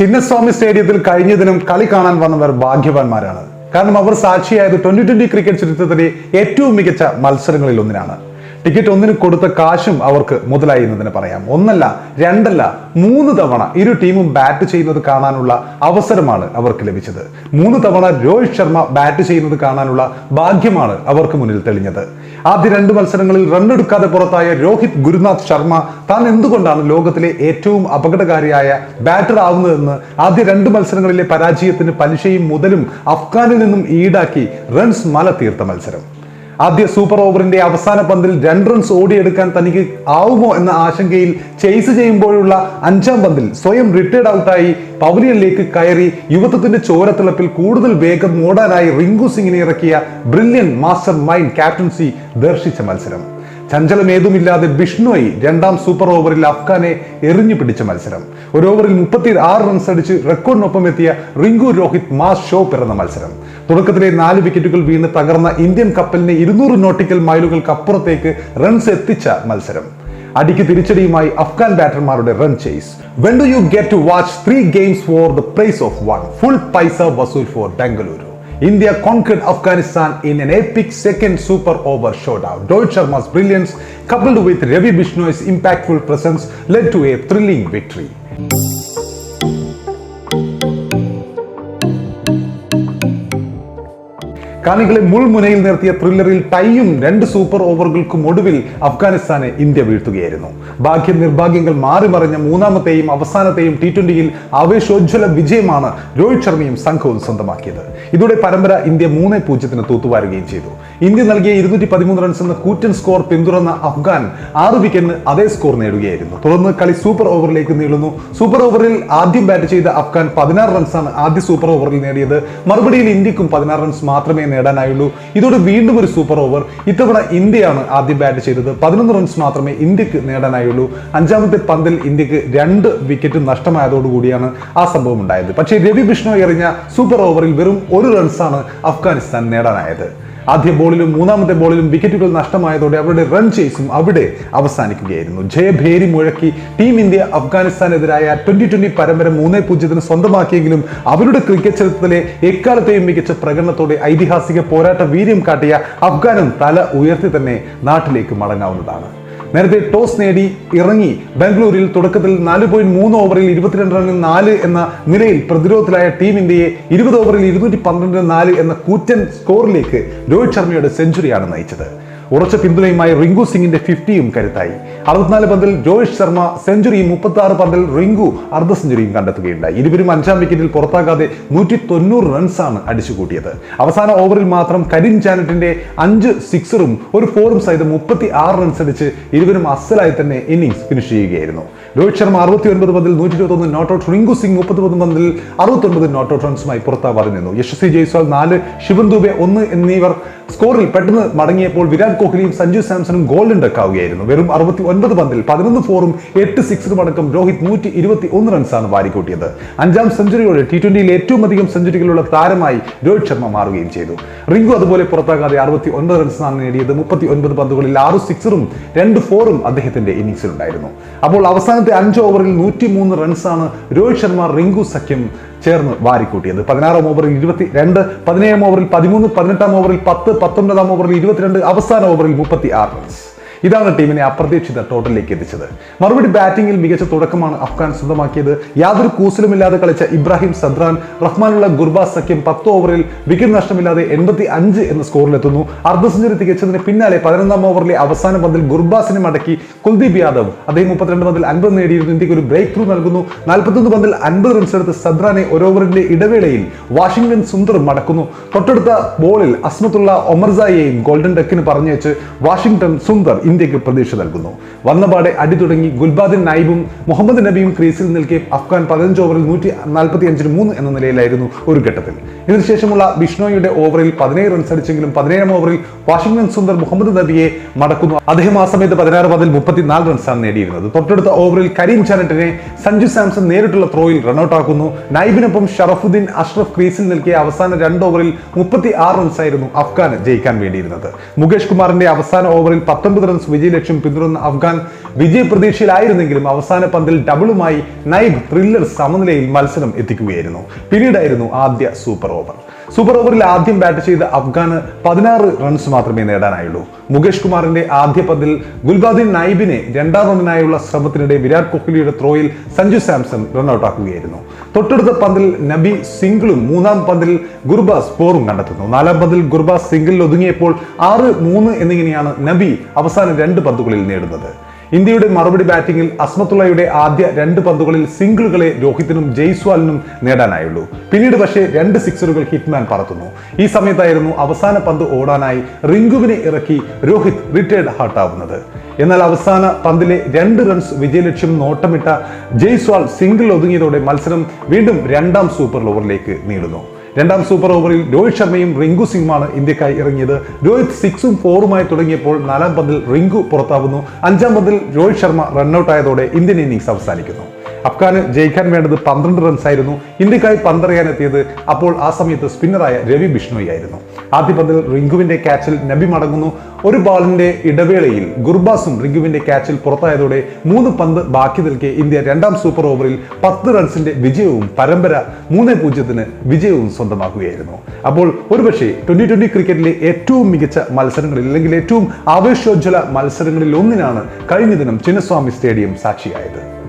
ചിന്നസ്വാമി സ്റ്റേഡിയത്തിൽ കഴിഞ്ഞ ദിനം കളി കാണാൻ വന്നവർ ഭാഗ്യവാന്മാരാണ്. കാരണം അവർ സാക്ഷിയായത് ട്വന്റി ട്വന്റി ക്രിക്കറ്റ് ചരിത്രത്തിലെ ഏറ്റവും മികച്ച മത്സരങ്ങളിൽ ഒന്നിനാണ്. ടിക്കറ്റ് ഒന്നിന് കൊടുത്ത കാശും അവർക്ക് മുതലായി എന്ന് തന്നെ പറയാം. ഒന്നല്ല രണ്ടല്ല മൂന്ന് തവണ ഇരു ടീമും ബാറ്റ് ചെയ്യുന്നത് കാണാനുള്ള അവസരമാണ് അവർക്ക് ലഭിച്ചത്. മൂന്ന് തവണ രോഹിത് ശർമ്മ ബാറ്റ് ചെയ്യുന്നത് കാണാനുള്ള ഭാഗ്യമാണ് അവർക്ക് മുന്നിൽ തെളിഞ്ഞത്. ആദ്യ രണ്ട് മത്സരങ്ങളിൽ റണ്ണെടുക്കാതെ പുറത്തായ രോഹിത് ഗുരുനാഥ് ശർമ്മ താൻ എന്തുകൊണ്ടാണ് ലോകത്തിലെ ഏറ്റവും അപകടകാരിയായ ബാറ്റർ ആവുന്നതെന്ന് ആദ്യ രണ്ട് മത്സരങ്ങളിലെ പരാജയത്തിന് പലിശയും മുതലും അഫ്ഗാനിൽ നിന്നും ഈടാക്കി റൺസ് മല തീർത്ത മത്സരം. ആദ്യ സൂപ്പർ ഓവറിന്റെ അവസാന പന്തിൽ രണ്ട് റൺസ് ഓടിയെടുക്കാൻ തനിക്ക് ആവുമോ എന്ന ആശങ്കയിൽ ചേസ് ചെയ്യുമ്പോഴുള്ള അഞ്ചാം പന്തിൽ സ്വയം റിട്ടയർഡ് ഔട്ടായി പവലിയനിലേക്ക് കയറി യുവത്വത്തിന്റെ ചോരത്തിളപ്പിൽ കൂടുതൽ വേഗം ഓടാനായി റിങ്കു സിംഗിനെ ഇറക്കിയ ബ്രില്യൻ മാസ്റ്റർ മൈൻഡ് ക്യാപ്റ്റൻസി ദർശിച്ച മത്സരം. ചഞ്ചലം ഏതുമില്ലാതെ ബിഷ്ണോയി രണ്ടാം സൂപ്പർ ഓവറിൽ അഫ്ഗാനെ എറിഞ്ഞു പിടിച്ച മത്സരം. ഒരു ഓവറിൽ മുപ്പത്തി ആറ് റൺസ് അടിച്ച് റെക്കോർഡിനൊപ്പം എത്തിയ റിങ്കു രോഹിത് മാസ് ഷോ പിറന്ന മത്സരം. തുടക്കത്തിലെ നാല് വിക്കറ്റുകൾ വീണ് തകർന്ന ഇന്ത്യൻ കപ്പലിനെ ഇരുന്നൂറ് നോട്ടിക്കൽ മൈലുകൾക്കപ്പുറത്തേക്ക് റൺസ് എത്തിച്ച മത്സരം. അടിക്ക് തിരിച്ചടിയുമായി Afghan ബാറ്റർമാരുടെ run chase when do you get to watch three games for the price of one full paisa vasool for Bengaluru India conquered Afghanistan in an epic second super over showdown. Rohit Sharma's brilliance, coupled with Ravi Bishnoi's impactful presence, led to a thrilling victory. കാണികളെ മുൾമുനയിൽ നിർത്തിയ ത്രില്ലറിൽ ടൈയും രണ്ട് super ഓവറുകൾക്കും ഒടുവിൽ അഫ്ഗാനിസ്ഥാനെ India വീഴ്ത്തുകയായിരുന്നു. ഭാഗ്യ നിർഭാഗ്യങ്ങൾ മാറി മറിഞ്ഞ മൂന്നാമത്തെയും അവസാനത്തെയും ടി ട്വന്റിയിൽ ആവേശോജ്വല വിജയമാണ് രോഹിത് ശർമ്മയും സംഘവും സ്വന്തമാക്കിയത്. ഇതോടെ പരമ്പര ഇന്ത്യ മൂന്ന് പൂജ്യത്തിന് തൂത്തുവാരുകയും ചെയ്തു. ഇന്ത്യ നൽകിയ ഇരുന്നൂറ്റി പതിമൂന്ന് റൺസ് എന്ന കൂറ്റൻ സ്കോർ പിന്തുടർന്ന അഫ്ഗാൻ ആറ് വിക്കറ്റിന് അതേ സ്കോർ നേടുകയായിരുന്നു. തുടർന്ന് കളി സൂപ്പർ ഓവറിലേക്ക് നീളുന്നു. സൂപ്പർ ഓവറിൽ ആദ്യം ബാറ്റ് ചെയ്ത അഫ്ഗാൻ പതിനാറ് റൺസാണ് ആദ്യ സൂപ്പർ ഓവറിൽ നേടിയത്. മറുപടിയിൽ ഇന്ത്യക്കും പതിനാറ് റൺസ് മാത്രമേ നേടാനായുള്ളൂ. ഇതോടെ വീണ്ടും ഒരു സൂപ്പർ ഓവർ ഇത്തവണ ഇന്ത്യയാണ് ആദ്യം ബാറ്റ് ചെയ്തത്. പതിനൊന്ന് റൺസ് മാത്രമേ ഇന്ത്യയ്ക്ക് നേടാനായുള്ളൂ. അഞ്ചാമത്തെ പന്തിൽ ഇന്ത്യയ്ക്ക് രണ്ട് വിക്കറ്റ് നഷ്ടമായതോടുകൂടിയാണ് ആ സംഭവം ഉണ്ടായത്. പക്ഷേ രവി ബിഷ്ണോ എറിഞ്ഞ സൂപ്പർ ഓവറിൽ വെറും ഒരു റൺസാണ് അഫ്ഗാനിസ്ഥാൻ നേടാനായത്. ആദ്യ ബോളിലും മൂന്നാമത്തെ ബോളിലും വിക്കറ്റുകൾ നഷ്ടമായതോടെ അവരുടെ റൺ ചേസും അവിടെ അവസാനിക്കുകയായിരുന്നു. ജയഭേരി മുഴക്കി ടീം ഇന്ത്യ അഫ്ഗാനിസ്ഥാനെതിരായ ട്വന്റി ട്വന്റി പരമ്പര മൂന്ന് പൂജ്യത്തിന് സ്വന്തമാക്കിയെങ്കിലും അവരുടെ ക്രിക്കറ്റ് ചരിത്രത്തിലെ എക്കാലത്തെയും മികച്ച പ്രകടനത്തോടെ ഐതിഹാസിക പോരാട്ട വീര്യം കാട്ടിയ അഫ്ഗാനും തല ഉയർത്തി തന്നെ നാട്ടിലേക്ക് മടങ്ങാവുന്നതാണ്. നേരത്തെ ടോസ് നേടി ഇറങ്ങി ബാംഗ്ലൂരിൽ തുടക്കത്തിൽ നാല് പോയിന്റ് മൂന്ന് ഓവറിൽ ഇരുപത്തിരണ്ട് റണ്ണിന് നാല് എന്ന നിലയിൽ പ്രതിരോധത്തിലായ ടീം ഇന്ത്യയെ ഇരുപത് ഓവറിൽ ഇരുന്നൂറ്റി പന്ത്രണ്ടിന് നാല് എന്ന കൂറ്റൻ സ്കോറിലേക്ക് രോഹിത് ശർമ്മയുടെ സെഞ്ചുറിയാണ് നയിച്ചത്. ഉറച്ച പിന്തുണയുമായി റിങ്കു സിംഗിന്റെ ഫിഫ്റ്റിയും കരുത്തായി. അറുപത്തിനാല് പന്തിൽ രോഹിത് ശർമ്മ സെഞ്ചുറിയും മുപ്പത്തി ആറ് പന്തിൽ റിങ്കു അർദ്ധ സെഞ്ചുറിയും കണ്ടെത്തുകയുണ്ടായി. ഇരുവരും അഞ്ചാം വിക്കറ്റിൽ പുറത്താകാതെ നൂറ്റി തൊണ്ണൂറ് റൺസാണ് അടിച്ചുകൂട്ടിയത്. അവസാന ഓവറിൽ മാത്രം കരിൻ ചാനറ്റിന്റെ അഞ്ച് സിക്സറും ഒരു ഫോറും സഹിതം മുപ്പത്തി ആറ് റൺസ് അടിച്ച് ഇരുവരും അസലായി തന്നെ ഇന്നിംഗ്സ് ഫിനിഷ് ചെയ്യുകയായിരുന്നു. രോഹിത് ശർമ്മ അറുപത്തി ഒൻപത് പന്തിൽ നൂറ്റി ഇരുപത്തൊന്ന് നോട്ട് ഔട്ട് റിങ്കു സിംഗ് മുപ്പത്തി പന്തിൽ അറുപത്തൊൻപത് നോട്ട് ഔട്ട് റൺസുമായി പുറത്താവാതെ നിന്നു യശസ്വി ജയ്സ്വാൾ നാല് ശിവൻ ദുബെ ഒന്ന് എന്നിവർ സ്കോറിൽ പെട്ടെന്ന് മടങ്ങിയപ്പോൾ വിരാട് കോഹ്ലിയും സഞ്ജു സാംസണും ഗോൾഡൻ ഡക്കാവുകയായിരുന്നു വെറും അറുപത്തി ഒൻപത് പന്തിൽ പതിനൊന്ന് ഫോറും എട്ട് സിക്സറും അടക്കം രോഹിത് നൂറ്റി ഇരുപത്തി ഒന്ന് റൺസാണ് വാരിക്കൂട്ടിയത്. അഞ്ചാം സെഞ്ചുറിയോടെ ടി ട്വന്റിയിൽ ഏറ്റവും അധികം സെഞ്ചുറികളുള്ള താരമായി രോഹിത് ശർമ്മ മാറുകയും ചെയ്തു. റിങ്കു അതുപോലെ പുറത്താകാതെ അറുപത്തി ഒൻപത് റൺസാണ് നേടിയത്. മുപ്പത്തി ഒൻപത് പന്തുകളിൽ ആറ് സിക്സറും രണ്ട് ഫോറും അദ്ദേഹത്തിന്റെ ഇന്നിംഗ്സിലുണ്ടായിരുന്നു. അപ്പോൾ അവസാനത്തെ അഞ്ച് ഓവറിൽ നൂറ്റി മൂന്ന് റൺസാണ് രോഹിത് ശർമ്മ റിങ്കു സഖ്യം ചേർന്ന് വാരിക്കൂട്ടിയത്. പതിനാറാം ഓവറിൽ ഇരുപത്തി രണ്ട് പതിനേഴാം ഓവറിൽ പതിമൂന്ന് പതിനെട്ടാം ഓവറിൽ പത്ത് പത്തൊൻപതാം ഓവറിൽ ഇരുപത്തിരണ്ട് അവസാന ഓവറിൽ മുപ്പത്തി ആറ് റൺസ് ഇതാണ് ടീമിനെ അപ്രതീക്ഷിത ടോട്ടലിലേക്ക് എത്തിച്ചത്. മറുപടി ബാറ്റിംഗിൽ മികച്ച തുടക്കമാണ് അഫ്ഗാൻ സ്വന്തമാക്കിയത്. യാതൊരു കൂസലുമില്ലാതെ കളിച്ച ഇബ്രാഹിം സദ്രാൻ റഹ്മാനുള്ള ഗുർബാസ് സഖ്യം പത്ത് ഓവറിൽ വിക്കറ്റ് നഷ്ടമില്ലാതെ എൺപത്തി അഞ്ച് എന്ന സ്കോറിലെത്തുന്നു. അർദ്ധ സെഞ്ചുറി തികച്ചതിന് പിന്നാലെ പതിനൊന്നാം ഓവറിലെ അവസാന പന്തിൽ ഗുർബാസിനെ മടക്കി കുൽദീപ് യാദവ്. അദ്ദേഹം മുപ്പത്തിരണ്ട് പന്തിൽ അൻപത് നേടിയിരുന്നു. ഇന്ത്യയ്ക്ക് ഒരു ബ്രേക്ക് ത്രൂ നൽകുന്നു. നാൽപ്പത്തൊന്ന് പന്തിൽ അൻപത് റൺസ് എടുത്ത് സദ്രാനെ ഒരു ഓവറിന്റെ ഇടവേളയിൽ വാഷിംഗ്ടൺ സുന്ദർ മടക്കുന്നു. തൊട്ടടുത്ത ബോളിൽ അസ്മത്തുള്ള ഒമർസായെയും ഗോൾഡൻ ഡക്കിന് പറഞ്ഞയച്ച് വാഷിംഗ്ടൺ സുന്ദർ ഇന്ത്യയ്ക്ക് പ്രതീക്ഷ നൽകുന്നു. വന്നപാടെ അടി തുടങ്ങി ഗുൽബാദിൻ നായിബും മുഹമ്മദ് നബിയും ക്രീസിൽ നിൽക്കെ അഫ്ഗാൻ പതിനഞ്ച് ഓവറിൽ നൂറ്റി നാൽപ്പത്തി അഞ്ചിന് മൂന്ന് എന്ന നിലയിലായിരുന്നു ഒരു ഘട്ടത്തിൽ. ഇതിനുശേഷമുള്ള ബിഷ്ണോയുടെ ഓവറിൽ പതിനേഴ് റൺസ് അടിച്ചെങ്കിലും പതിനേഴാം ഓവറിൽ വാഷിംഗ്ടൺ സുന്ദർ മുഹമ്മദ് നബിയെ മടക്കുന്നു. അദ്ദേഹം ആ സമയത്ത് പതിനാറ് പതിൽ മുപ്പത്തിനാല് റൺസാണ് നേടിയിരുന്നത്. തൊട്ടടുത്ത ഓവറിൽ കരീം ചാനറ്റിനെ സഞ്ജു സാംസൺ നേരിട്ടുള്ള ത്രോയിൽ റൺഔട്ട് ആക്കുന്നു. നൈബിനൊപ്പം ഷറഫുദ്ദീൻ അഷ്റഫ് ക്രീസിൽ നിൽക്കിയ അവസാന രണ്ട് ഓവറിൽ മുപ്പത്തി ആറ് റൺസായിരുന്നു അഫ്ഗാൻ ജയിക്കാൻ വേണ്ടിയിരുന്നത്. മുകേഷ് കുമാറിന്റെ അവസാന ഓവറിൽ പത്തൊൻപത് റൺസ് വിജയലക്ഷ്യം പിന്തുടർന്ന അഫ്ഗാൻ വിജയപ്രതീക്ഷയിലായിരുന്നെങ്കിലും അവസാന പന്തിൽ ഡബിളുമായി നൈബ് ത്രില്ലർ സമനിലയിൽ മത്സരം എത്തിക്കുകയായിരുന്നു. പിന്നീടായിരുന്നു ആദ്യ സൂപ്പർ ഓവർ സൂപ്പർ ഓവറിൽ ആദ്യം ബാറ്റ് ചെയ്ത അഫ്ഗാന് പതിനാറ് റൺസ് മാത്രമേ നേടാനായുള്ളൂ. മുകേഷ് കുമാറിന്റെ ആദ്യ പന്തിൽ ഗുൽബാദിൻ നൈബിനെ രണ്ടാം റണ്ണിനായുള്ള ശ്രമത്തിനിടെ വിരാട് കോഹ്ലിയുടെ ത്രോയിൽ സഞ്ജു സാംസൺ റൺഔട്ട് ആക്കുകയായിരുന്നു തൊട്ടടുത്ത പന്തിൽ നബി സിംഗിളും മൂന്നാം പന്തിൽ ഗുർബാസ് ഫോറും കണ്ടെത്തുന്നു. നാലാം പന്തിൽ ഗുർബാസ് സിംഗിളിൽ ഒതുങ്ങിയപ്പോൾ ആറ് മൂന്ന് എന്നിങ്ങനെയാണ് നബി അവസാന രണ്ട് പന്തുകളിൽ നേടുന്നത്. ഇന്ത്യയുടെ മറുപടി ബാറ്റിംഗിൽ അസ്മത്തുള്ളയുടെ ആദ്യ രണ്ട് പന്തുകളിൽ സിംഗിളുകളെ രോഹിത്തിനും ജയ്സ്വാലിനും നേടാനായുള്ളൂ. പിന്നീട് പക്ഷേ രണ്ട് സിക്സറുകൾ ഹിറ്റ്മാൻ പറത്തുന്നു. ഈ സമയത്തായിരുന്നു അവസാന പന്ത് ഓടാനായി റിങ്കുവിനെ ഇറക്കി രോഹിത് റിട്ടയർഡ് ഹാർട്ടാവുന്നത്. എന്നാൽ അവസാന പന്തിലെ രണ്ട് റൺസ് വിജയലക്ഷ്യം നോട്ടമിട്ട ജയ്സ്വാൾ സിംഗിൾ ഒതുങ്ങിയതോടെ മത്സരം വീണ്ടും രണ്ടാം സൂപ്പർ ഓവറിലേക്ക് നീളുന്നു. രണ്ടാം സൂപ്പർ ഓവറിൽ രോഹിത് ശർമ്മയും റിങ്കു സിംഗുമാണ് ഇന്ത്യക്കായി ഇറങ്ങിയത്. രോഹിത് സിക്സും ഫോറുമായി തുടങ്ങിയപ്പോൾ നാലാം പന്തിൽ റിങ്കു പുറത്താവുന്നു. അഞ്ചാം പന്തിൽ രോഹിത് ശർമ്മ റൺഔട്ടായതോടെ ഇന്ത്യൻ ഇന്നിംഗ്സ് അവസാനിക്കുന്നു. അഫ്ഗാന് ജയിക്കാൻ വേണ്ടത് പന്ത്രണ്ട് റൺസ് ആയിരുന്നു. ഇന്ത്യക്കായി പന്തറിയാനെത്തിയത് അപ്പോൾ ആ സമയത്ത് സ്പിന്നറായ രവി ബിഷ്ണോയി ആയിരുന്നു. ആദ്യ പന്തിൽ റിങ്കുവിന്റെ ക്യാച്ചിൽ നബി മടങ്ങുന്നു. ഒരു ബോളിന്റെ ഇടവേളയിൽ ഗുർബാസും റിങ്കുവിന്റെ ക്യാച്ചിൽ പുറത്തായതോടെ മൂന്ന് പന്ത് ബാക്കി നിൽക്കെ ഇന്ത്യ രണ്ടാം സൂപ്പർ ഓവറിൽ പത്ത് റൺസിന്റെ വിജയവും പരമ്പര മൂന്ന് പൂജ്യത്തിന് വിജയവും സ്വന്തമാക്കുകയായിരുന്നു. അപ്പോൾ ഒരുപക്ഷെ ട്വന്റി ട്വന്റി ക്രിക്കറ്റിലെ ഏറ്റവും മികച്ച മത്സരങ്ങളിൽ അല്ലെങ്കിൽ ഏറ്റവും ആവേശോജ്വല മത്സരങ്ങളിൽ ഒന്നിനാണ് കഴിഞ്ഞ ദിനം ചിന്നസ്വാമി സ്റ്റേഡിയം സാക്ഷിയായത്.